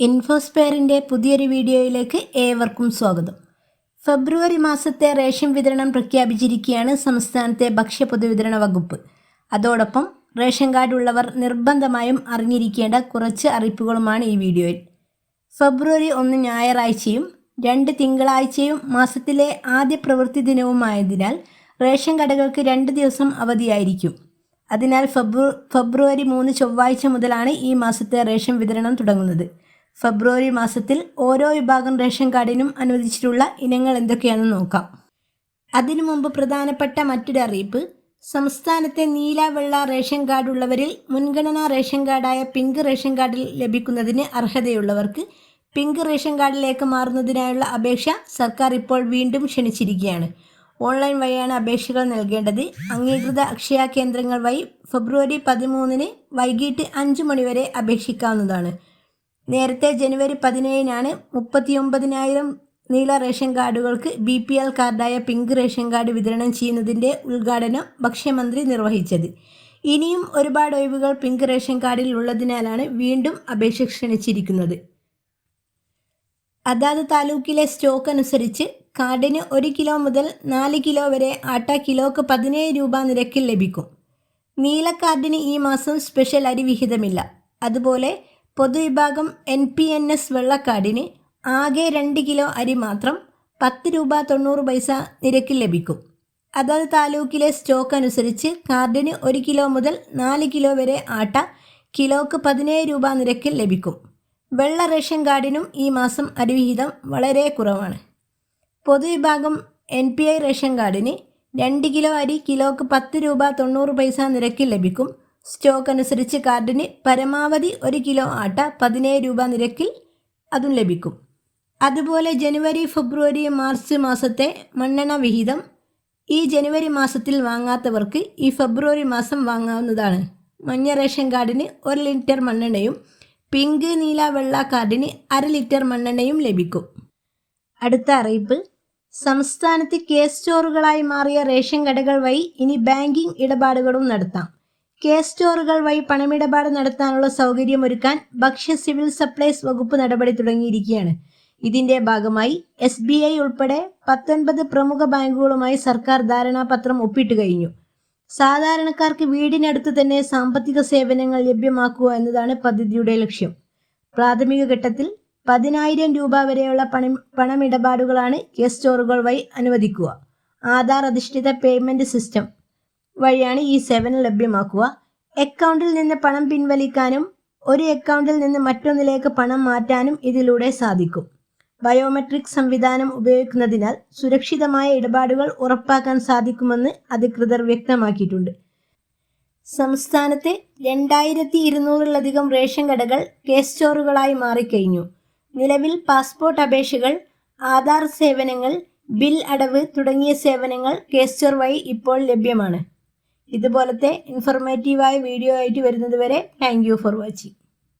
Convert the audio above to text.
ഇൻഫോസ്പെയറിന്റെ പുതിയൊരു വീഡിയോയിലേക്ക് ഏവർക്കും സ്വാഗതം. ഫെബ്രുവരി മാസത്തെ റേഷൻ വിതരണം പ്രഖ്യാപിച്ചിരിക്കുകയാണ് സംസ്ഥാനത്തെ ഭക്ഷ്യ പൊതുവിതരണ വകുപ്പ്. അതോടൊപ്പം റേഷൻ കാർഡ് ഉള്ളവർ നിർബന്ധമായും അറിഞ്ഞിരിക്കേണ്ട കുറച്ച് അറിയിപ്പുകളുമാണ് ഈ വീഡിയോയിൽ. ഫെബ്രുവരി ഒന്ന് ഞായറാഴ്ചയും രണ്ട് തിങ്കളാഴ്ചയും മാസത്തിലെ ആദ്യ പ്രവൃത്തി ദിനവുമായതിനാൽ റേഷൻ കടകൾക്ക് രണ്ട് ദിവസം അവധിയായിരിക്കും. അതിനാൽ ഫെബ്രു ഫെബ്രുവരി മൂന്ന് ചൊവ്വാഴ്ച മുതലാണ് ഈ മാസത്തെ റേഷൻ വിതരണം തുടങ്ങുന്നത്. ഫെബ്രുവരി മാസത്തിൽ ഓരോ വിഭാഗം റേഷൻ കാർഡിനും അനുവദിച്ചിട്ടുള്ള ഇനങ്ങൾ എന്തൊക്കെയാണെന്ന് നോക്കാം. അതിനു മുമ്പ് പ്രധാനപ്പെട്ട മറ്റൊരു അറിയിപ്പ്. സംസ്ഥാനത്തെ നീല വെള്ള റേഷൻ കാർഡ് ഉള്ളവരിൽ മുൻഗണനാ റേഷൻ കാർഡായ പിങ്ക് റേഷൻ കാർഡിൽ ലഭിക്കുന്നതിന് അർഹതയുള്ളവർക്ക് പിങ്ക് റേഷൻ കാർഡിലേക്ക് മാറുന്നതിനായുള്ള അപേക്ഷ സർക്കാർ ഇപ്പോൾ വീണ്ടും ക്ഷണിച്ചിരിക്കുകയാണ്. ഓൺലൈൻ വഴിയാണ് അപേക്ഷകൾ നൽകേണ്ടത്. അംഗീകൃത അക്ഷയ കേന്ദ്രങ്ങൾ വഴി ഫെബ്രുവരി പതിമൂന്നിന് വൈകിട്ട് അഞ്ച് മണിവരെ അപേക്ഷിക്കാവുന്നതാണ്. നേരത്തെ ജനുവരി പതിനേഴിനാണ് മുപ്പത്തിയൊമ്പതിനായിരം നീല റേഷൻ കാർഡുകൾക്ക് ബി പി എൽ കാർഡായ പിങ്ക് റേഷൻ കാർഡ് വിതരണം ചെയ്യുന്നതിന്റെ ഉദ്ഘാടനം ഭക്ഷ്യമന്ത്രി നിർവഹിച്ചത്. ഇനിയും ഒരുപാട് ഒഴിവുകൾ പിങ്ക് റേഷൻ കാർഡിൽ ഉള്ളതിനാലാണ് വീണ്ടും അപേക്ഷ ക്ഷണിച്ചിരിക്കുന്നത്. അതാത് താലൂക്കിലെ സ്റ്റോക്ക് അനുസരിച്ച് കാർഡിന് ഒരു കിലോ മുതൽ നാല് കിലോ വരെ ആട്ട കിലോക്ക് പതിനേഴ് രൂപ നിരക്കിൽ ലഭിക്കും. നീല കാർഡിന് ഈ മാസം സ്പെഷ്യൽ അരി വിഹിതമില്ല. അതുപോലെ പൊതുവിഭാഗം എൻ പി എൻ എസ് വെള്ളക്കാടിന് ആകെ രണ്ട് കിലോ അരി മാത്രം പത്ത് രൂപ തൊണ്ണൂറ് പൈസ നിരക്കിൽ ലഭിക്കും. അതത് താലൂക്കിലെ സ്റ്റോക്ക് അനുസരിച്ച് കാർഡിന് ഒരു കിലോ മുതൽ നാല് കിലോ വരെ ആട്ട കിലോക്ക് പതിനേഴ് രൂപ നിരക്കിൽ ലഭിക്കും. വെള്ള റേഷൻ കാർഡിനും ഈ മാസം അരിവിഹിതം വളരെ കുറവാണ്. പൊതുവിഭാഗം എൻ പി ഐ റേഷൻ കാർഡിന് രണ്ട് കിലോ അരി കിലോക്ക് പത്ത് രൂപ തൊണ്ണൂറ് പൈസ നിരക്കിൽ ലഭിക്കും. സ്റ്റോക്ക് അനുസരിച്ച് കാർഡിന് പരമാവധി ഒരു കിലോ ആട്ട പതിനേഴ് രൂപ നിരക്കിൽ അതും ലഭിക്കും. അതുപോലെ ജനുവരി ഫെബ്രുവരി മാർച്ച് മാസത്തെ മണ്ണെണ്ണ വിഹിതം ഈ ജനുവരി മാസത്തിൽ വാങ്ങാത്തവർക്ക് ഈ ഫെബ്രുവരി മാസം വാങ്ങാവുന്നതാണ്. മഞ്ഞ റേഷൻ കാർഡിന് ഒരു ലിറ്റർ മണ്ണെണ്ണയും പിങ്ക് നീല വെള്ള കാർഡിന് അര ലിറ്റർ മണ്ണെണ്ണയും ലഭിക്കും. അടുത്ത അറിയിപ്പ്. സംസ്ഥാനത്ത് കേസ് സ്റ്റോറുകളായി മാറിയ റേഷൻ കടകൾ വഴി ഇനി ബാങ്കിംഗ് ഇടപാടുകളും നടത്താം. കേസ് സ്റ്റോറുകൾ വഴി പണമിടപാട് നടത്താനുള്ള സൗകര്യം ഒരുക്കാൻ ഭക്ഷ്യ സിവിൽ സപ്ലൈസ് വകുപ്പ് നടപടി തുടങ്ങിയിരിക്കുകയാണ്. ഇതിന്റെ ഭാഗമായി എസ് ബി ഐ ഉൾപ്പെടെ പത്തൊൻപത് പ്രമുഖ ബാങ്കുകളുമായി സർക്കാർ ധാരണാപത്രം ഒപ്പിട്ട് കഴിഞ്ഞു. സാധാരണക്കാർക്ക് വീടിനടുത്ത് തന്നെ സാമ്പത്തിക സേവനങ്ങൾ ലഭ്യമാക്കുക എന്നതാണ് പദ്ധതിയുടെ ലക്ഷ്യം. പ്രാഥമിക ഘട്ടത്തിൽ പതിനായിരം രൂപ വരെയുള്ള പണം പണമിടപാടുകളാണ് കേസ് സ്റ്റോറുകൾ വഴി അനുവദിക്കുക. ആധാർ അധിഷ്ഠിത പേയ്മെന്റ് സിസ്റ്റം വഴിയാണ് ഈ സേവനം ലഭ്യമാക്കുക. അക്കൗണ്ടിൽ നിന്ന് പണം പിൻവലിക്കാനും ഒരു അക്കൗണ്ടിൽ നിന്ന് മറ്റൊന്നിലേക്ക് പണം മാറ്റാനും ഇതിലൂടെ സാധിക്കും. ബയോമെട്രിക് സംവിധാനം ഉപയോഗിക്കുന്നതിനാൽ സുരക്ഷിതമായ ഇടപാടുകൾ ഉറപ്പാക്കാൻ സാധിക്കുമെന്ന് അധികൃതർ വ്യക്തമാക്കിയിട്ടുണ്ട്. സംസ്ഥാനത്ത് രണ്ടായിരത്തി ഇരുന്നൂറിലധികം റേഷൻ കടകൾ കേസ് സ്റ്റോറുകളായി മാറിക്കഴിഞ്ഞു. നിലവിൽ പാസ്പോർട്ട് അപേക്ഷകൾ ആധാർ സേവനങ്ങൾ ബിൽ അടവ് തുടങ്ങിയ സേവനങ്ങൾ കേസ് സ്റ്റോർ വഴി ഇപ്പോൾ ലഭ്യമാണ്. ഇതുപോലത്തെ ഇൻഫോർമേറ്റീവായ വീഡിയോ ആയിട്ട് വരുന്നത് വരെ താങ്ക് ഫോർ വാച്ചിങ്